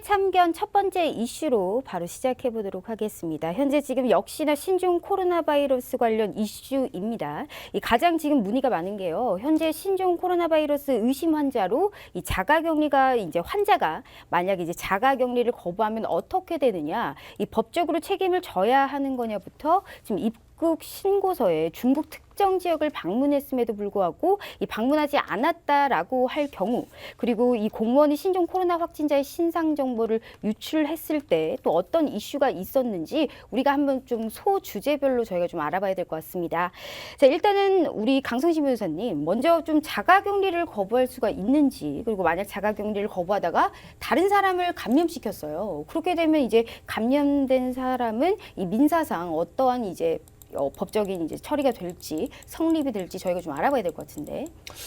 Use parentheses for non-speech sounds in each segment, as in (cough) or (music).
참견 첫 번째 이슈로 바로 시작해 보도록 하겠습니다. 현재 지금 역시나 신종 코로나 바이러스 관련 이슈입니다. 이 가장 지금 문의가 많은 게요. 현재 신종 코로나 바이러스 의심 환자로 이 자가 격리가 이제 환자가 만약 이제 자가 격리를 거부하면 어떻게 되느냐, 이 법적으로 책임을 져야 하는 거냐부터 지금 입국 신고서에 중국 특 정 지역을 방문했음에도 불구하고 이 방문하지 않았다라고 할 경우 그리고 이 공무원이 신종 코로나 확진자의 신상 정보를 유출했을 때 또 어떤 이슈가 있었는지 우리가 한번 좀 소 주제별로 저희가 좀 알아봐야 될 것 같습니다. 자 일단은 우리 강성신 변호사님 먼저 좀 자가격리를 거부할 수가 있는지 그리고 만약 자가격리를 거부하다가 다른 사람을 감염시켰어요. 그렇게 되면 이제 감염된 사람은 이 민사상 어떠한 이제 어, 법적인 이제 처리가 될지 성립이 될지 저희가 좀 알아봐야 될 것 같은데.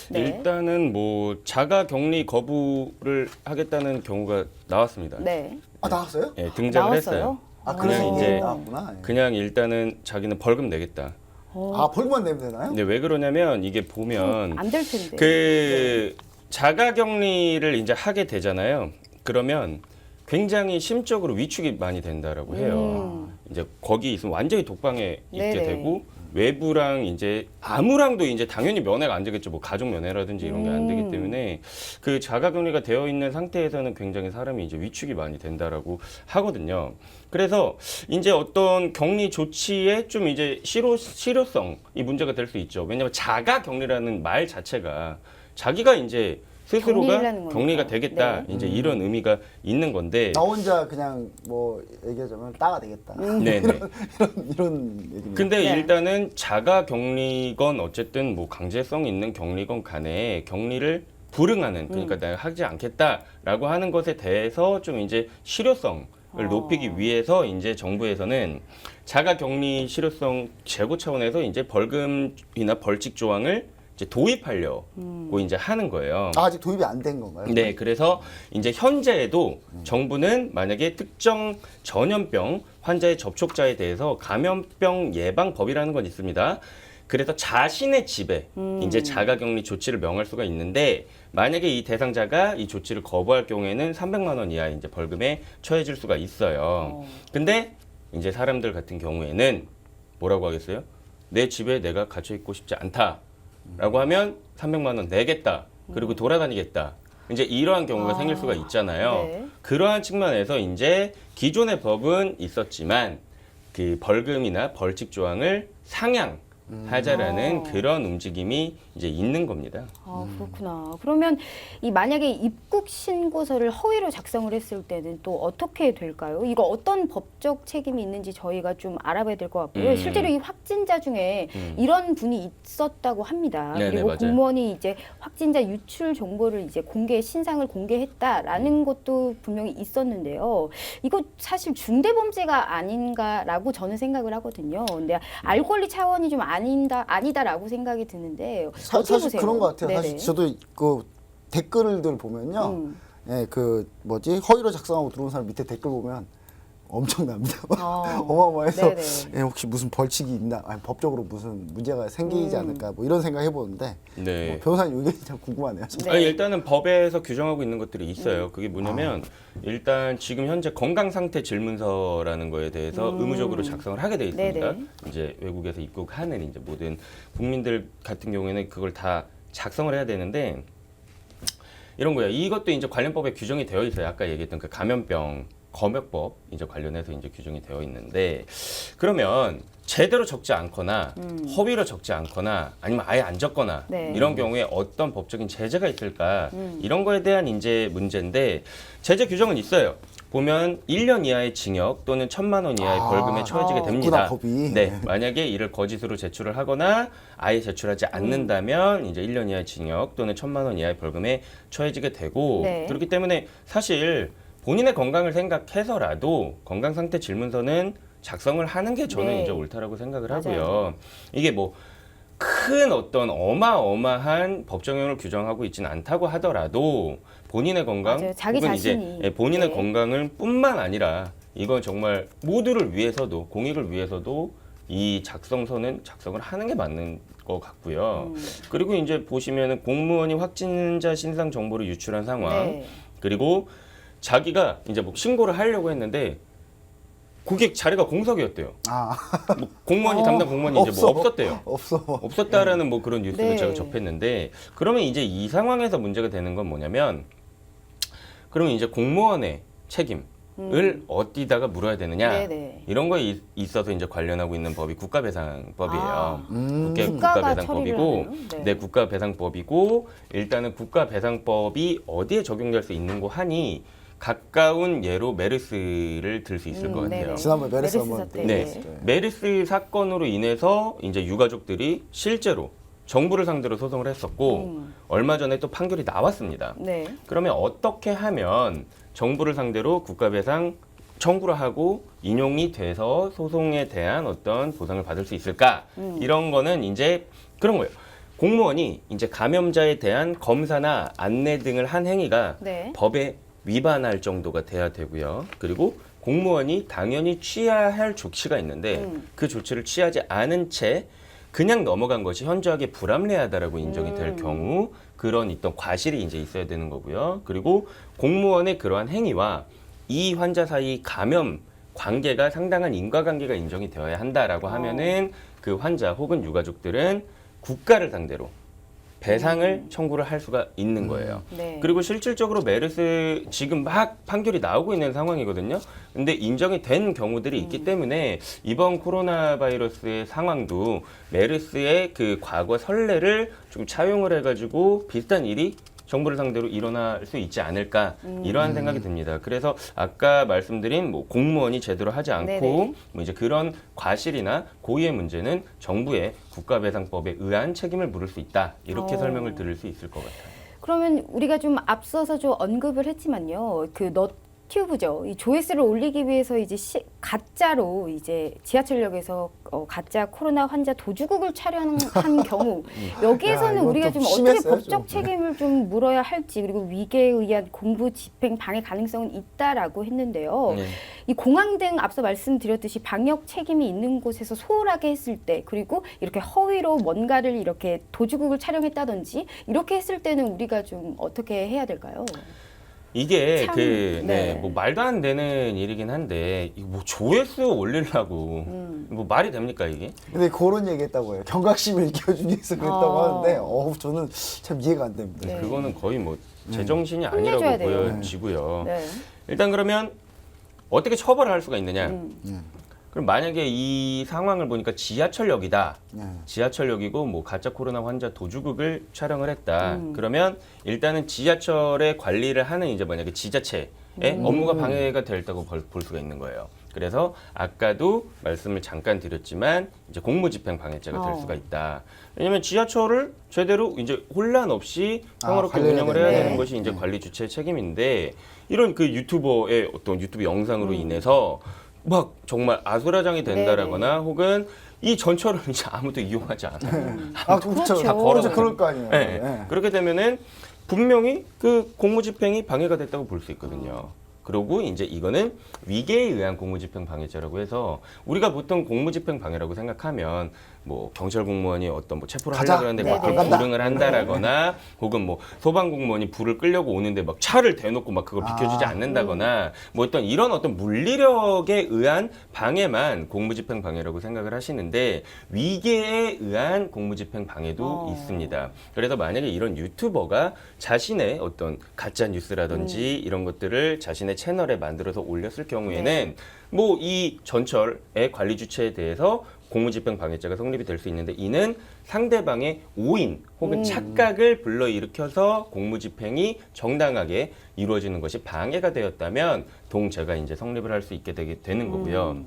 네. 일단은 뭐 자가 격리 거부를 하겠다는 경우가 나왔습니다. 네. 아 나왔어요? 예, 등장을 나왔어요. 했어요. 아 그냥 그래서 이제 나왔구나. 예. 그냥 일단은 자기는 벌금 내겠다. 어, 아 벌금만 내면 되나요? 근데 왜 그러냐면 이게 보면 안 될 텐데. 그 자가 격리를 이제 하게 되잖아요. 그러면 굉장히 심적으로 위축이 많이 된다라고 해요. 이제 거기 있으면 완전히 독방에 있게 음. 네네. 되고 외부랑 이제 아무랑도 이제 당연히 면회가 안 되겠죠. 뭐 가족 면회라든지 이런 게 안 되기 음. 때문에 그 자가 격리가 되어 있는 상태에서는 굉장히 사람이 이제 위축이 많이 된다라고 하거든요. 그래서 이제 어떤 격리 조치에 좀 이제 실효 실효성 이 문제가 될 수 있죠. 왜냐하면 자가 격리라는 말 자체가 자기가 이제 스스로가 거니까. 격리가 되겠다 네. 이제 이런 의미가 있는 건데 나 혼자 그냥 뭐 얘기하자면 따가 되겠다. (laughs) 네 네. 이런 이런 얘기입니다. 근데 네. 일단은 자가 격리건 어쨌든 뭐 강제성 있는 격리건 간에 격리를 불응하는 그러니까 내가 하지 않겠다라고 하는 것에 대해서 좀 이제 실효성을 어. 높이기 위해서 이제 정부에서는 자가 격리 실효성 제고 차원에서 이제 벌금이나 벌칙 조항을 이제 도입하려고 이제 하는 거예요. 아, 아직 도입이 안 된 건가요? 네, 그래서 이제 현재에도 정부는 만약에 특정 전염병 환자의 접촉자에 대해서 감염병 예방법이라는 건 있습니다. 그래서 자신의 집에 이제 자가격리 조치를 명할 수가 있는데 만약에 이 대상자가 이 조치를 거부할 경우에는 300만 원 이하 이제 벌금에 처해질 수가 있어요. 근데 이제 사람들 같은 경우에는 뭐라고 하겠어요? 내 집에 내가 갇혀 있고 싶지 않다 라고 하면 300만 원 내겠다. 그리고 돌아다니겠다. 이제 이러한 경우가 아, 생길 수가 있잖아요. 네. 그러한 측면에서 이제 기존의 법은 있었지만 그 벌금이나 벌칙 조항을 상향 하자라는 아. 그런 움직임이 이제 있는 겁니다. 아, 그렇구나. 그러면 이 만약에 입국 신고서를 허위로 작성을 했을 때는 또 어떻게 될까요? 이거 어떤 법적 책임이 있는지 저희가 좀 알아봐야 될 것 같고요. 음. 실제로 이 확진자 중에 음. 이런 분이 있었다고 합니다. 네네, 그리고 맞아요. 공무원이 이제 확진자 유출 정보를 이제 공개 신상을 공개했다라는 음. 것도 분명히 있었는데요. 이거 사실 중대 범죄가 아닌가라고 저는 생각을 하거든요. 근데 알 권리 차원이 좀 아 닌다 아니다라고 생각이 드는데 사, 어떻게 실 보세요? 그런 것 같아요. 네네. 사실 저도 그 댓글들 보면요. 음. 예, 그 뭐지 허위로 작성하고 들어온 사람 밑에 댓글 보면 엄청납니다. 아. (laughs) 어마어마해서 네네. 예, 혹시 무슨 벌칙이 있나, 아니, 법적으로 무슨 문제가 생기지 음. 않을까, 뭐 이런 생각 해보는데 네. 뭐 변호사님 의견이 참 궁금하네요. 네. 아니, 일단은 법에서 규정하고 있는 것들이 있어요. 그게 뭐냐면 일단 지금 현재 건강 상태 질문서라는 거에 대해서 음. 의무적으로 작성을 하게 돼 있습니다. 네네. 이제 외국에서 입국하는 이제 모든 국민들 같은 경우에는 그걸 다 작성을 해야 되는데 이런 거예요. 이것도 이제 관련법에 규정이 되어 있어요. 아까 얘기했던 그 감염병 검역법 이제 관련해서 이제 규정이 되어 있는데 그러면 제대로 적지 않거나 허위로 적지 않거나 아니면 아예 안 적거나 네. 이런 경우에 어떤 법적인 제재가 있을까 이런 거에 대한 이제 문제인데 제재 규정은 있어요. 보면 1년 이하의 징역 또는 1천만 원 이하의 아, 벌금에 처해지게 아, 됩니다. 있구나, 법이. 네, 만약에 이를 거짓으로 제출을 하거나 아예 제출하지 않는다면 이제 1년 이하의 징역 또는 1천만 원 이하의 벌금에 처해지게 되고 네. 그렇기 때문에 사실 본인의 건강을 생각해서라도 건강 상태 질문서는 작성을 하는 게 저는 네. 이제 옳다라고 생각을 맞아요. 하고요. 이게 뭐 큰 어떤 어마어마한 법정형을 규정하고 있지는 않다고 하더라도 본인의 건강 맞아요. 자기 혹은 자신이. 이제 예, 본인의 네. 건강을 뿐만 아니라 이건 정말 모두를 위해서도 공익을 위해서도 이 작성서는 작성을 하는 게 맞는 것 같고요. 음. 그리고 이제 보시면은 공무원이 확진자 신상 정보를 유출한 상황 네. 그리고 자기가 이제 뭐 신고를 하려고 했는데 고객 자리가 공석이었대요. 아 뭐 공무원이 어. 담당 공무원이 이제 뭐 없었대요. 없어. 없었다라는 뭐 그런 뉴스를 네. 제가 접했는데 그러면 이제 이 상황에서 문제가 되는 건 뭐냐면 그러면 이제 공무원의 책임을 어디다가 물어야 되느냐 음. 네네. 이런 거에 이- 있어서 이제 관련하고 있는 법이 국가배상법이에요. 아. 음. 국회 국가배상법이고. 네. 네. 국가배상법이고 일단은 국가배상법이 어디에 적용될 수 있는 거 하니 가까운 예로 메르스를 들 수 있을 음, 것 같아요. 네네. 지난번 메르스 메르스 한번 사태. 때 네. 때. 메르스 사건으로 인해서 이제 유가족들이 실제로 정부를 상대로 소송을 했었고 음. 얼마 전에 또 판결이 나왔습니다. 네. 그러면 어떻게 하면 정부를 상대로 국가배상 청구를 하고 인용이 돼서 소송에 대한 어떤 보상을 받을 수 있을까? 음. 이런 거는 이제 그런 거예요. 공무원이 이제 감염자에 대한 검사나 안내 등을 한 행위가 네. 법에 위반할 정도가 돼야 되고요. 그리고 공무원이 당연히 취해야 할 조치가 있는데 음. 그 조치를 취하지 않은 채 그냥 넘어간 것이 현저하게 불합리하다라고 인정이 될 음. 경우 그런 있던 과실이 이제 있어야 되는 거고요. 그리고 공무원의 그러한 행위와 이 환자 사이 감염 관계가 상당한 인과관계가 인정이 되어야 한다라고 어. 하면은 그 환자 혹은 유가족들은 국가를 상대로 배상을 청구를 할 수가 있는 거예요. 네. 그리고 실질적으로 메르스 지금 막 판결이 나오고 있는 상황이거든요. 근데 인정이 된 경우들이 있기 때문에 이번 코로나 바이러스의 상황도 메르스의 그 과거 선례를 좀 차용을 해가지고 비슷한 일이 정부를 상대로 일어날 수 있지 않을까 이러한 생각이 듭니다. 그래서 아까 말씀드린 뭐 공무원이 제대로 하지 않고 네네. 뭐 이제 그런 과실이나 고의의 문제는 정부의 국가배상법에 의한 책임을 물을 수 있다 이렇게 어. 설명을 드릴 수 있을 것 같아요. 그러면 우리가 좀 앞서서 좀 언급을 했지만요. 그 너 튜브죠. 이 조회수를 올리기 위해서 이제 시, 가짜로 이제 지하철역에서 어, 가짜 코로나 환자 도주국을 촬영한 (laughs) 경우 여기에서는 야, 우리가 좀좀 어떻게 심했어요, 법적 좀. 책임을 좀 물어야 할지 그리고 위계에 의한 공부 집행 방해 가능성은 있다라고 했는데요. 네. 이 공항 등 앞서 말씀드렸듯이 방역 책임이 있는 곳에서 소홀하게 했을 때 그리고 이렇게 허위로 뭔가를 이렇게 도주국을 촬영했다든지 이렇게 했을 때는 우리가 좀 어떻게 해야 될까요? 이게 참, 그, 네. 네, 뭐 말도 안 되는 일이긴 한데, 이거 뭐 조회수 올리려고, 음. 뭐 말이 됩니까, 이게? 근데 그런 얘기 했다고 해요. 경각심을 (laughs) 일깨워주기 위해서 그랬다고 아. 하는데, 어우 저는 참 이해가 안 됩니다. 네. 그거는 거의 뭐 제정신이 혼내줘야 아니라고 돼요. 보여지고요. 네. 일단 그러면 어떻게 처벌을 할 수가 있느냐? 음. 네. 그럼 만약에 이 상황을 보니까 지하철역이다. 네. 지하철역이고 뭐 가짜 코로나 환자 도주국을 촬영을 했다. 음. 그러면 일단은 지하철의 관리를 하는 이제 만약에 지자체의 음. 업무가 방해가 됐다고 볼, 볼 수가 있는 거예요. 그래서 아까도 말씀을 잠깐 드렸지만 이제 공무집행 방해죄가 될 어. 수가 있다. 왜냐하면 지하철을 제대로 이제 혼란 없이 아, 평화롭게 관리해야 운영을 해야 되네. 되는 것이 이제 네. 관리 주체의 책임인데 이런 그 유튜버의 어떤 유튜브 영상으로 음. 인해서 막 정말 아수라장이 된다라거나 혹은 이 전철을 (laughs) 이제 아무도 이용하지 않아요. 아 그렇죠. 그렇죠. 그렇죠. 그럴 거 아니에요. 네. 네. 그렇게 되면은 분명히 그 공무집행이 방해가 됐다고 볼 수 있거든요. 그리고 이제 이거는 위계에 의한 공무집행 방해죄라고 해서 우리가 보통 공무집행 방해라고 생각하면 뭐 경찰 공무원이 어떤 뭐 체포를 가자. 하려고 하는데 네, 막 네. 그걸 불응을 한다라거나 혹은 뭐 소방 공무원이 불을 끌려고 오는데 막 차를 대놓고 막 그걸 비켜주지 아. 않는다거나 뭐 어떤 이런 어떤 물리력에 의한 방해만 공무집행 방해라고 생각을 하시는데 위계에 의한 공무집행 방해도 어. 있습니다. 그래서 만약에 이런 유튜버가 자신의 어떤 가짜 뉴스라든지 이런 것들을 자신의 채널에 만들어서 올렸을 경우에는 뭐 이 전철의 관리 주체에 대해서 공무집행 방해죄가 성립이 될 수 있는데 이는 상대방의 오인 혹은 음. 착각을 불러일으켜서 공무집행이 정당하게 이루어지는 것이 방해가 되었다면 동죄가 이제 성립을 할 수 있게 되게 되는 거고요.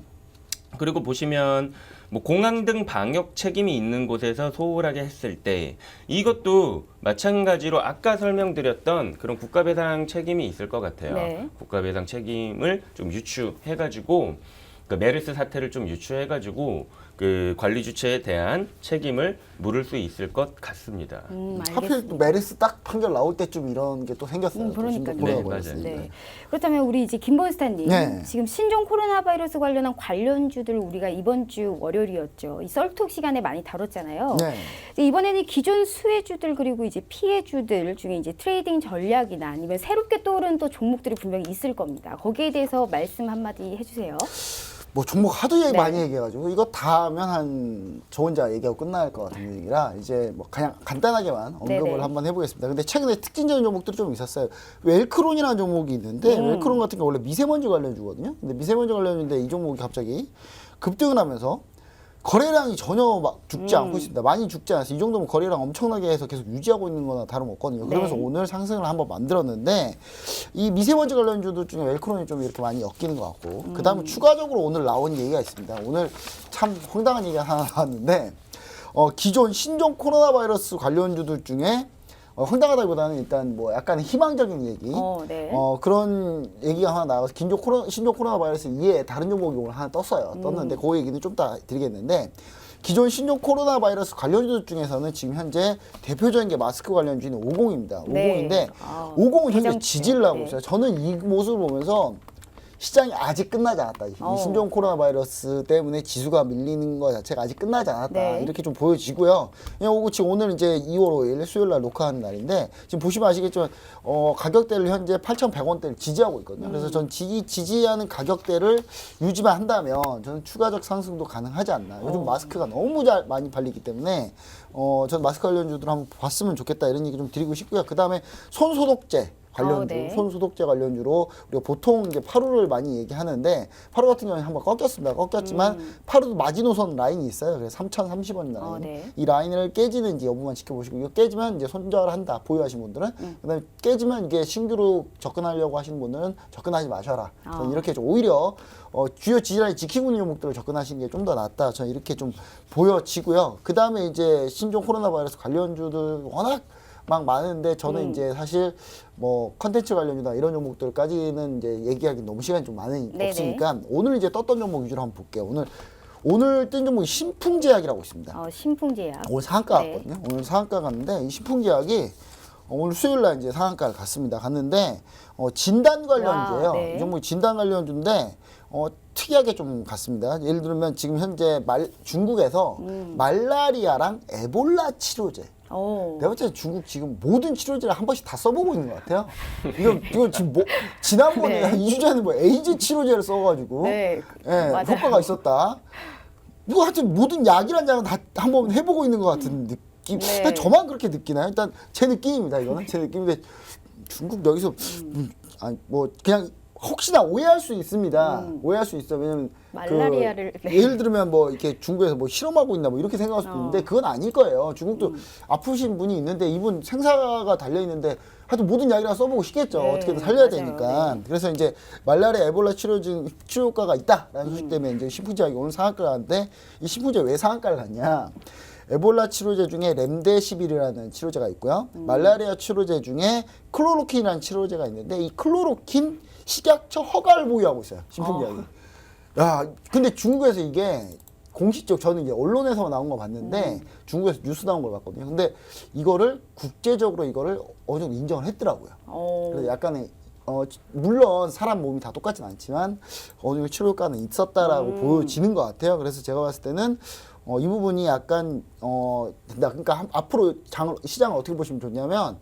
그리고 보시면 뭐 공항 등 방역 책임이 있는 곳에서 소홀하게 했을 때 이것도 마찬가지로 아까 설명드렸던 그런 국가배상 책임이 있을 것 같아요. 네. 국가배상 책임을 좀 유추해가지고 그 메르스 사태를 좀 유추해가지고 그 관리 주체에 대한 책임을 물을 수 있을 것 같습니다. 음, 하필 또 알겠습니다. 메르스 딱 판결 나올 때쯤 이런 게 또 생겼어요. 음, 또 그러니까요. 신종 코로나 네. 맞아요. 네. 그렇다면 우리 이제 김본스타님 네. 지금 신종 코로나 바이러스 관련한 관련주들 우리가 이번 주 월요일이었죠. 이 썰톡 시간에 많이 다뤘잖아요. 네. 이제 이번에는 기존 수혜주들 그리고 이제 피해주들 중에 이제 트레이딩 전략이나 아니면 새롭게 떠오른 또 종목들이 분명히 있을 겁니다. 거기에 대해서 말씀 한마디 해주세요. 뭐 종목 하도 얘기 네. 많이 얘기해가지고 이거 다 하면 한 저 혼자 얘기하고 끝날 것 같은 분위기라 이제 뭐 그냥 간단하게만 언급을 네네. 한번 해보겠습니다. 근데 최근에 특징적인 종목들이 좀 있었어요. 웰크론이라는 종목이 있는데 음. 웰크론 같은 게 원래 미세먼지 관련주거든요. 근데 미세먼지 관련주인데 이 종목이 갑자기 급등을 하면서 거래량이 전혀 막 죽지 음. 않고 있습니다. 많이 죽지 않아서 이 정도면 거래량 엄청나게 해서 계속 유지하고 있는 거나 다름없거든요. 그러면서 네. 오늘 상승을 한번 만들었는데 이 미세먼지 관련주들 중에 웰크론이 좀 이렇게 많이 엮이는 것 같고 음. 그다음에 추가적으로 오늘 나온 얘기가 있습니다. 오늘 참 황당한 얘기가 하나 나왔는데 어, 기존 신종 코로나 바이러스 관련주들 중에 어, 황당하다기보다는 일단 뭐 약간 희망적인 얘기 어, 네. 어, 그런 얘기가 하나 나와서 긴종 코로, 신종 코로나 바이러스 이외에 다른 종목이 오늘 하나 떴어요. 음. 떴는데 그 얘기는 좀 이따 드리겠는데 기존 신종 코로나 바이러스 관련주 중에서는 지금 현재 대표적인 게 마스크 관련주인 50입니다. 네. 50인데 아, 50은 현재 하고 네. 있어요. 저는 이 모습을 보면서 시장이 아직 끝나지 않았다. 이 어. 신종 코로나 바이러스 때문에 지수가 밀리는 것 자체가 아직 끝나지 않았다. 네. 이렇게 좀 보여지고요. 그냥 오고 지금 오늘 이제 2월 5일 수요일 날 녹화하는 날인데 지금 보시면 아시겠지만 어, 가격대를 현재 8,100원대를 지지하고 있거든요. 음. 그래서 전 지지, 지지하는 가격대를 유지만 한다면 저는 추가적 상승도 가능하지 않나. 요즘 어. 마스크가 너무 잘 많이 팔리기 때문에 어, 전 마스크 관련주들 한번 봤으면 좋겠다 이런 얘기 좀 드리고 싶고요. 그 다음에 손소독제. 관련주, 어, 네. 손소독제 관련주로 우리가 보통 이제 파루를 많이 얘기하는데 파루 같은 경우는 한번 꺾였습니다. 꺾였지만 파루도 마지노선 라인이 있어요. 그래서 3,030원 라인. 음. 어, 네. 이 라인을 깨지는지 여부만 지켜보시고 이거 깨지면 이제 손절한다 보유하신 분들은 음. 그다음에 깨지면 이게 신규로 접근하려고 하시는 분들은 접근하지 마셔라. 저는 아. 이렇게 좀 오히려 어, 주요 지지라인 지키고 있는 종목들을 접근하시는 게 좀 더 낫다. 저는 이렇게 좀 보여지고요. 그 다음에 이제 신종 코로나 바이러스 관련주들 워낙 막 많은데 저는 음. 이제 사실 뭐 컨텐츠 관련주나 이런 종목들까지는 이제 얘기하기 너무 시간이 좀 많이 네네. 없으니까 오늘 이제 떴던 종목 위주로 한번 볼게요. 오늘 오늘 뜬 종목이 신풍제약이라고 있습니다. 어, 신풍제약. 오늘 상한가 네. 갔거든요. 오늘 상한가 갔는데 이 신풍제약이 어, 오늘 수요일 날 이제 상한가를 갔습니다. 갔는데 어, 진단 관련주예요. 와, 네. 이 종목이 진단 관련주인데 어, 특이하게 좀 갔습니다. 예를 들면 지금 현재 말, 중국에서 음. 말라리아랑 에볼라 치료제. 어. 내가 볼때 중국 지금 모든 치료제를 한 번씩 다 써보고 있는 것 같아요. 이거 이거 지금 뭐 지난번에 네. 한 2주 전에 뭐 에이즈 치료제를 써가지고 네, 예, 맞아요. 효과가 있었다. 뭐 하여튼 모든 약이란 약은 다 한 번 해보고 있는 것 같은 느낌. 네. 일단 저만 그렇게 느끼나요? 일단 제 느낌입니다. 이거는 제 느낌인데 중국 여기서 음, 아니 뭐 그냥 혹시나 오해할 수 있습니다. 오해할 수 있어. 왜냐면 음. 말라리아를, 그 네. 예를 들면 뭐 이렇게 중국에서 뭐 실험하고 있나 뭐 이렇게 생각할 수도 어. 있는데 그건 아닐 거예요. 중국도 음. 아프신 분이 있는데 이분 생사가 달려 있는데 하여튼 모든 약이랑 써보고 싶겠죠. 네, 어떻게든 살려야 맞아요. 되니까. 네. 그래서 이제 말라리아 에볼라 치료 중 치료 효과가 있다라는 음. 소식 때문에 이제 신풍제약이 오늘 상한가를 갔는데 이 신풍제 왜 상한가를 갔냐? 에볼라 치료제 중에 렘데시빌이라는 치료제가 있고요. 음. 말라리아 치료제 중에 클로로킨이라는 치료제가 있는데 이 클로로킨 식약처 허가를 보유하고 있어요. 신풍제약이. 야, 근데 중국에서 이게 공식적 저는 이게 언론에서 나온 거 봤는데 중국에서 뉴스 나온 걸 봤거든요. 근데 이거를 국제적으로 이거를 어느 정도 인정을 했더라고요. 어. 그래서 약간의 어 지- 물론 사람 몸이 다 똑같진 않지만 어느 정도 치료 효과는 있었다라고 음. 보여지는 것 같아요. 그래서 제가 봤을 때는 어, 이 부분이 약간 어. 그러니까 한- 앞으로 장을 시장을 어떻게 보시면 좋냐면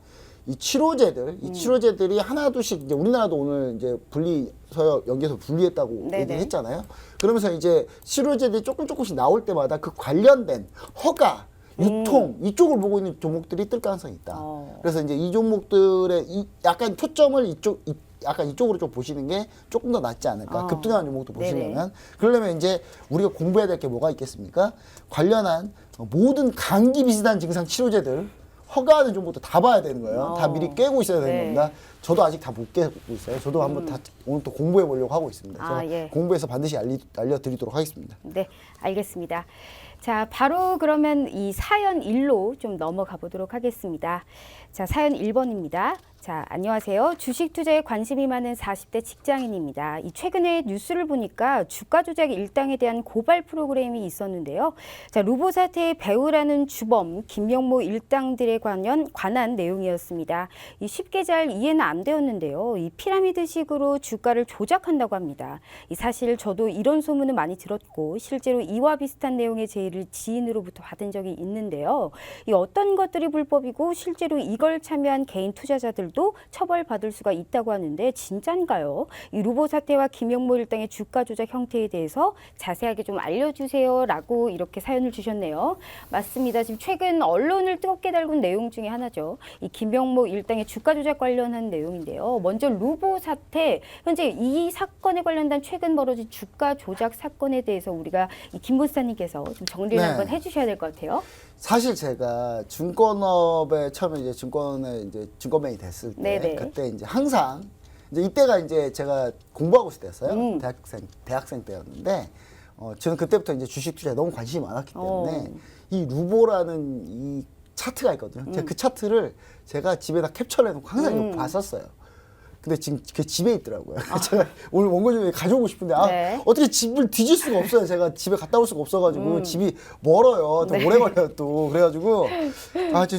이 치료제들, 음. 이 치료제들이 하나둘씩 이제 우리나라도 오늘 이제 분리 서열 연계에서 분리했다고 네네. 얘기를 했잖아요. 그러면서 이제 치료제들이 조금 조금씩 나올 때마다 그 관련된 허가, 유통 이쪽을 보고 있는 종목들이 뜰 가능성이 있다. 음. 어. 그래서 이제 이 종목들의 이 약간 초점을 이쪽 이- 약간 이쪽으로 좀 보시는 게 조금 더 낫지 않을까. 어. 급등하는 종목도. 보시려면 그러려면 이제 우리가 공부해야 될 게 뭐가 있겠습니까? 관련한 모든 감기 비슷한 증상 치료제들 허가하는 종목도 다 봐야 되는 거예요. 다 어. 미리 깨고 있어야 되는 네. 겁니다. 저도 아직 다 못 깨고 있어요. 저도 한번 다 오늘 또 공부해 보려고 하고 있습니다. 아, 예. 공부해서 반드시 알리, 알려드리도록 하겠습니다. 네, 알겠습니다. 자, 바로 그러면 이 사연 일로좀 넘어가 보도록 하겠습니다. 자, 사연 1번입니다. 자, 안녕하세요. 주식 투자에 관심이 많은 40대 직장인입니다. 이 최근에 뉴스를 보니까 주가 조작 일당에 대한 고발 프로그램이 있었는데요. 자, 루보 사태의 배우라는 주범 김명모 일당들에 관련 관한 내용이었습니다. 이 쉽게 잘 이해는 안 되었는데요. 이 피라미드식으로 주가를 조작한다고 합니다. 이 사실 저도 이런 소문을 많이 들었고 실제로 이와 비슷한 내용의 제의를 지인으로부터 받은 적이 있는데요. 이 어떤 것들이 불법이고 실제로 이걸 참여한 개인 투자자들도 처벌받을 수가 있다고 하는데 진짠가요? 이 루보 사태와 김영모 일당의 주가 조작 형태에 대해서 자세하게 좀 알려주세요라고 이렇게 사연을 주셨네요. 맞습니다. 지금 최근 언론을 뜨겁게 달군 내용 중에 하나죠. 이 김영모 일당의 주가 조작 관련한 내용인데요. 먼저 루보 사태 현재 이 사건에 관련된 최근 벌어진 주가 조작 사건에 대해서 우리가 이 김부사님께서 좀 정리를 네. 한번 해주셔야 될 것 같아요. 사실 제가 증권업에 처음에 이제 증권 에 이제 증권맨이 됐을 때 네네. 그때 이제 항상 이제 이때가 이제 제가 공부하고 있을 때였어요. 음. 대학생 대학생 때였는데 어 저는 그때부터 이제 주식 투자에 너무 관심이 많았기 때문에 어. 이 루보라는 이 차트가 있거든요. 제가 그 차트를 제가 집에다 캡처를 해놓고 항상 음. 이거 봤었어요. 근데 지금 그 집에 있더라고요. (laughs) 제가 오늘 원고 좀 가져오고 싶은데 아, 아. 네. 어떻게 집을 뒤질 수가 없어요. 제가 집에 갔다 올 수가 없어가지고 집이 멀어요. 더 네. 오래 걸려요 또. 그래가지고 아, 저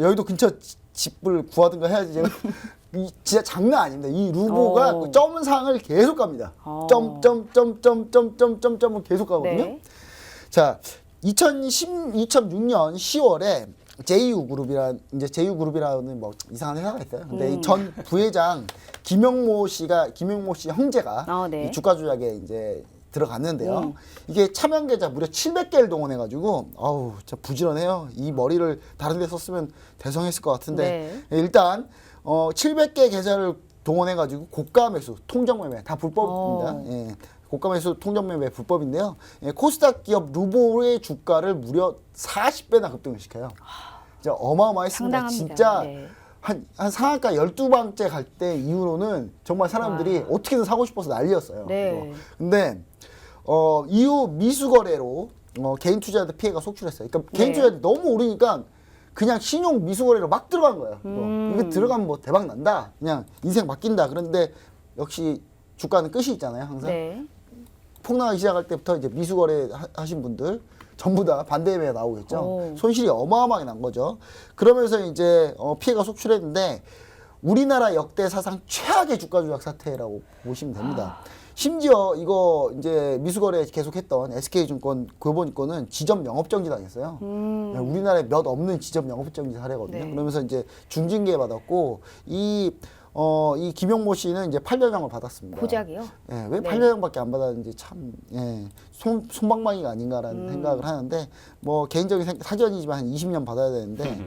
여의도 근처 지- 집을 구하든가 해야지 제가 이 진짜 장난 아닙니다. 이 루보가 어. 그 점상을 계속 갑니다. 어. 점점점점점점점 점을 계속 가거든요. 네. 자, 2010, 2006년 10월에 JU 그룹이란 이제 JU 그룹이라는 뭐 이상한 회사가 있어요. 근데 음. 이전 부회장 김영모 씨가 김영모 씨 형제가 아, 네. 이 주가 조작에 이제 들어갔는데요. 음. 이게 참여 계좌 무려 700개를 동원해 가지고 아우, 진짜 부지런해요. 이 머리를 다른 데 썼으면 대성했을 것 같은데 일단 어 700개 계좌를 동원해 가지고 고가 매수, 통정 매매 다 불법입니다. 어. 예. 고가 매수 통정 매매 불법인데요. 예, 코스닥 기업 루보의 주가를 무려 40배나 급등을 시켜요. 진짜 어마어마했습니다. 상당합니다. 진짜 네. 한, 한 상한가 12방째 갈 때 이후로는 정말 사람들이 와. 어떻게든 사고 싶어서 난리였어요. 네. 이거. 근데 어, 이후 미수 거래로 어, 개인 투자자들 피해가 속출했어요. 그러니까 개인 네. 투자자들 너무 오르니까 그냥 신용 미수 거래로 막 들어간 거예요. 음. 이거 들어가면 뭐 대박 난다. 그냥 인생 바뀐다. 그런데 역시 주가는 끝이 있잖아요. 항상 네. 폭락하기 시작할 때부터 이제 미수 거래 하- 하신 분들 전부 다 반대 매매 나오겠죠. 오. 손실이 어마어마하게 난 거죠. 그러면서 이제 어, 피해가 속출했는데 우리나라 역대 사상 최악의 주가 조작 사태라고 보시면 됩니다. 심지어 이거 이제 미수거래 계속했던 SK증권 교본 거는 지점 영업정지 당했어요. 음. 우리나라에 몇 없는 지점 영업정지 사례거든요. 네. 그러면서 이제 중징계 받았고 이 어, 이 김용모 씨는 이제 8년형을 받았습니다. 고작이요? 예, 왜 네. 8년밖에 안 받았는지 참, 예, 손, 손방망이가 아닌가라는 음. 생각을 하는데, 뭐, 개인적인 생- 사견이지만 한 20년 받아야 되는데,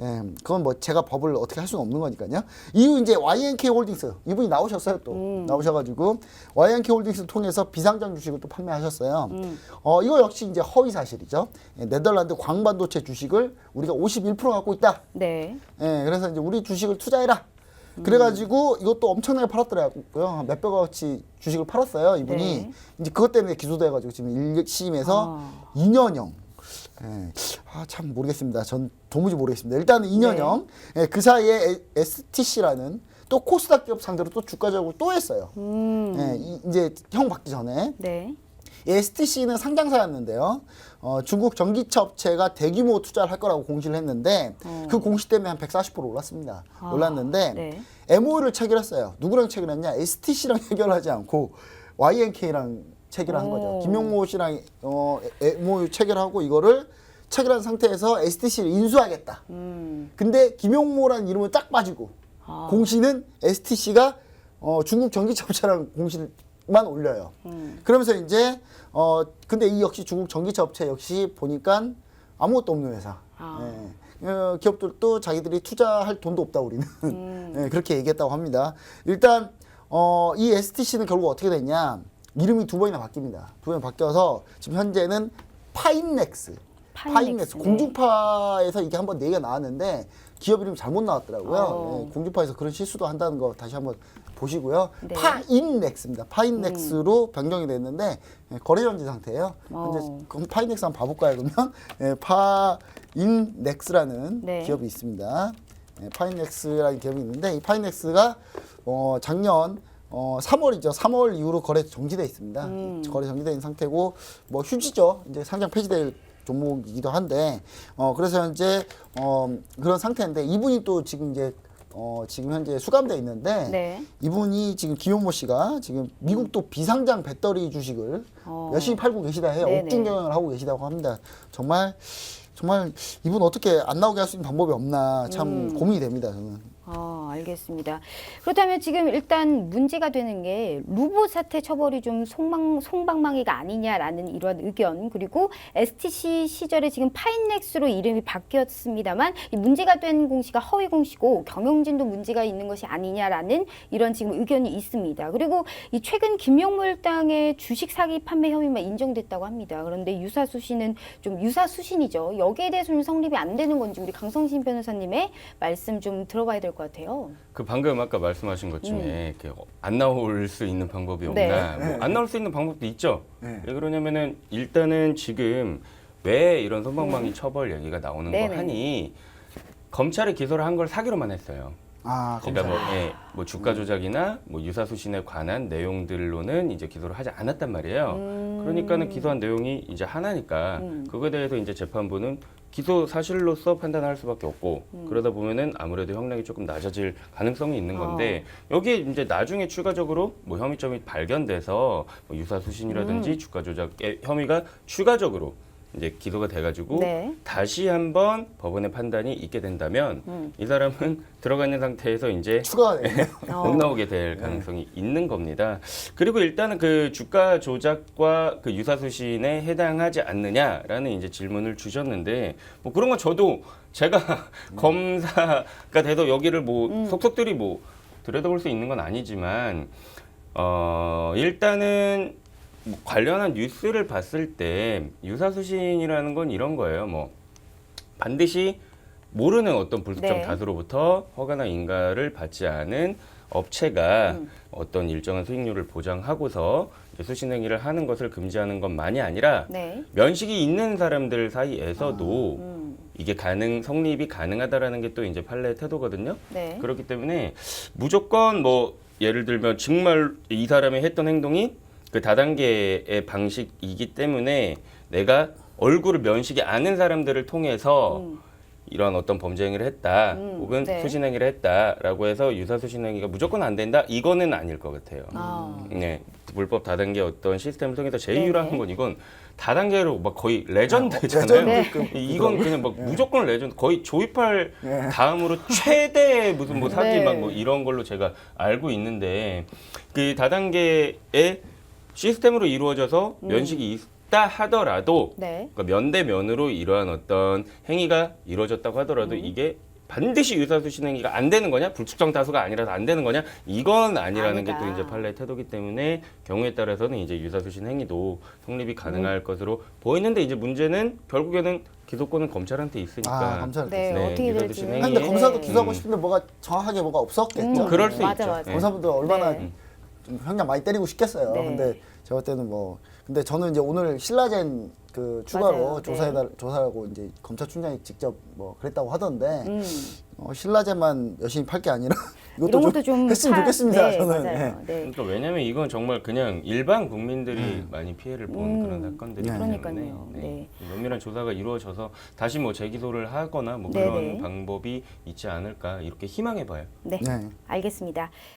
예, 그건 뭐 제가 법을 어떻게 할 수는 없는 거니까요. 이후 이제 YNK 홀딩스, 이분이 나오셨어요 또. 음. 나오셔가지고, YNK 홀딩스 통해서 비상장 주식을 또 판매하셨어요. 음. 어, 이거 역시 이제 허위 사실이죠. 예, 네덜란드 광반도체 주식을 우리가 51% 갖고 있다. 네. 예, 그래서 이제 우리 주식을 투자해라. 그래가지고 이것도 엄청나게 팔았더라고요. 몇백억어치 주식을 팔았어요. 이분이 네. 이제 그것 때문에 기소돼가지고 지금 1 심에서 아. 2년형. 예. 아, 참 모르겠습니다. 전 도무지 모르겠습니다. 일단은 네. 2년형. 예, 그 사이에 STC라는 또 코스닥 기업 상대로 또 주가 조작을 또 했어요. 음. 예, 이- 이제 형 받기 전에 네. STC는 상장사였는데요. 어, 중국 전기차 업체가 대규모 투자를 할 거라고 공시를 했는데 어. 그 공시 때문에 한 140% 올랐습니다. 아, 올랐는데 네. MOU를 체결했어요. 누구랑 체결했냐? STC랑 체결하지 (laughs) 않고 YNK랑 체결한 오. 거죠. 김용모 씨랑 어, MOU 체결하고 이거를 체결한 상태에서 STC를 인수하겠다. 음. 근데 김용모라는 이름을 딱 빠지고 아. 공시는 STC가 어, 중국 전기차 업체랑 공시만 올려요. 음. 그러면서 이제 어 근데 이 역시 중국 전기차 업체 역시 보니까 아무것도 없는 회사. 아. 예. 어, 기업들도 자기들이 투자할 돈도 없다 우리는 음. (laughs) 예, 그렇게 얘기했다고 합니다. 일단 어, 이 STC는 결국 어떻게 됐냐? 이름이 두 번이나 바뀝니다. 두번 바뀌어서 지금 현재는. 파인렉스, 파인렉스 네. 공중파에서 이게 한번 얘기가 나왔는데 기업 이름이 잘못 나왔더라고요. 어. 예, 공중파에서 그런 실수도 한다는 거 다시 한번 보시고요. 네. 파인넥스입니다. 파인넥스로 변경이 됐는데 예, 거래 정지 상태예요. 어. 이제 그럼 파인넥스 한번 봐볼까요? 그러면 예, 파인넥스라는 네. 기업이 있습니다. 예, 파인넥스라는 기업이 있는데 이 파인넥스가 어, 작년 어, 3월이죠. 3월 이후로 거래 정지돼 있습니다. 음. 거래 있는 상태고 뭐 휴지죠. 이제 상장 폐지될 종목이기도 한데 어 그래서 현재 어 그런 상태인데 이분이 또 지금 이제 어 지금 현재 수감돼 있는데 네. 이분이 지금 김용모 씨가 지금 미국 또 비상장 배터리 주식을 어. 열심히 팔고 계시다 해요. 네네. 옥중 경영을 하고 계시다고 합니다. 정말 정말 이분 어떻게 안 나오게 할 수 있는 방법이 없나 참 음. 고민이 됩니다. 저는. 아, 알겠습니다. 그렇다면 지금 일단 문제가 되는 게 루봇 사태 처벌이 좀 송방, 송방망이가 아니냐라는 이런 의견 그리고 STC 시절에 지금 파인넥스로 이름이 바뀌었습니다만 이 문제가 된 공시가 허위 공시고 경영진도 문제가 있는 것이 아니냐라는 이런 지금 의견이 있습니다. 그리고 이 최근 김용무 일당의 주식 사기 판매 혐의만 인정됐다고 합니다. 그런데 유사 수신은 좀 유사 수신이죠. 여기에 대해서는 성립이 안 되는 건지 우리 강성신 변호사님의 말씀 좀 들어봐야 될 것 같아요. 그 방금 아까 말씀하신 것 중에 이렇게 안 나올 수 있는 방법이 음. 네. 없나? 뭐안 나올 수 있는 방법도 있죠. 네. 왜 그러냐면은 일단은 지금 왜 이런 선방망이 처벌 얘기가 나오는 음. 네네. 거 하니 검찰이 기소를 한 걸 사기로만 했어요. 아 그러니까 뭐. 예, 뭐 주가 조작이나 뭐 유사 수신에 관한 내용들로는 이제 기소를 하지 않았단 말이에요. 음. 그러니까는 기소한 내용이 이제 하나니까 음. 그거에 대해서 이제 재판부는 기소 사실로서 판단할 수밖에 없고 음. 그러다 보면은 아무래도 형량이 조금 낮아질 가능성이 있는 어. 건데 여기에 이제 나중에 추가적으로 뭐 혐의점이 발견돼서 뭐 유사 수신이라든지 음. 주가 조작 의 혐의가 추가적으로 이제 기소가 돼가지고 네. 다시 한번 법원의 판단이 있게 된다면 음. 이 사람은 (laughs) 들어가 있는 상태에서 이제. (laughs) 어. 못 나오게 될 가능성이 있는 겁니다. 그리고 일단은 그 주가 조작과 그 유사 수신에 해당하지 않느냐라는 이제 질문을 주셨는데 뭐 그런 건 저도 제가 (laughs) 검사가 돼서 여기를 뭐 음. 속속들이 뭐 들여다볼 수 있는 건 아니지만 어 일단은 뭐 관련한 뉴스를 봤을 때 유사수신이라는 건 이런 거예요. 뭐 반드시 모르는 어떤 불특정 네. 다수로부터 허가나 인가를 받지 않은 업체가 음. 어떤 일정한 수익률을 보장하고서 수신 행위를 하는 것을 금지하는 것만이 아니라 네. 면식이 있는 사람들 사이에서도 음. 이게 가능 성립이 가능하다라는 게 또 이제 판례의 태도거든요. 네. 그렇기 때문에 무조건 뭐 예를 들면 정말 이 사람이 했던 행동이 그 다단계의 방식이기 때문에 내가 얼굴을 면식이 않은 사람들을 통해서 음. 이런 어떤 범죄 행위를 했다 음, 혹은 네. 수신 행위를 했다라고 해서 유사 수신 행위가 무조건 안 된다 이거는 아닐 것 같아요. 아. 네 불법 다단계 어떤 시스템을 통해서 제일 네네. 유라한 건 이건 다단계로 막 거의 레전드잖아요. 네. 레전드급. 이- 이건 그냥 막 무조건 레전드 거의 조이팔 예. 다음으로 최대 무슨 뭐 사기 (laughs) 네. 막뭐 이런 걸로 제가 알고 있는데 그 다단계의 시스템으로 이루어져서 음. 면식이 있다 하더라도 네. 그러니까 면대 면으로 이러한 어떤 행위가 이루어졌다고 하더라도 음. 이게 반드시 유사수신 행위가 안 되는 거냐 불특정 다수가 아니라서 안 되는 거냐 이건 아니라는 게 또 아니다. 이제 판례 태도기 때문에 경우에 따라서는 이제 유사수신 행위도 성립이 가능할 음. 것으로 보이는데 이제 문제는 결국에는 기소권은 검찰한테 있으니까 아 검찰. 네, 네, 어떻게 될지. 유사수신 행위. 근데 검사도 네. 기소하고 싶은데 뭐가 정확하게 뭐가 없었겠죠. 음, 그럴 수 맞아, 있죠. 맞아. 네. 검사분들 얼마나 네. 좀 형량 많이 때리고 싶겠어요. 네. 근데 제가 볼 때는 뭐 근데 저는 이제 오늘 신라젠 그 추가로 맞아요. 네. 조사해 달 조사하고 이제 검찰총장이 직접 뭐 그랬다고 하던데 음. 어, 신라젠만 열심히 팔 게 아니라 (laughs) 이런 이것도 것도 좀 했으면 사- 좋겠습니다. 네, 저는. 맞아요. 예. 네. 그러니까 왜냐면 이건 정말 그냥 일반 국민들이 많이 피해를 본 음, 그런 사건들이기 그러니까요. 때문에 네. 면밀한 조사가 이루어져서 다시 뭐 재기소를 하거나 뭐 네네. 그런 방법이 있지 않을까 이렇게 희망해 봐요. 네. 네. 알겠습니다.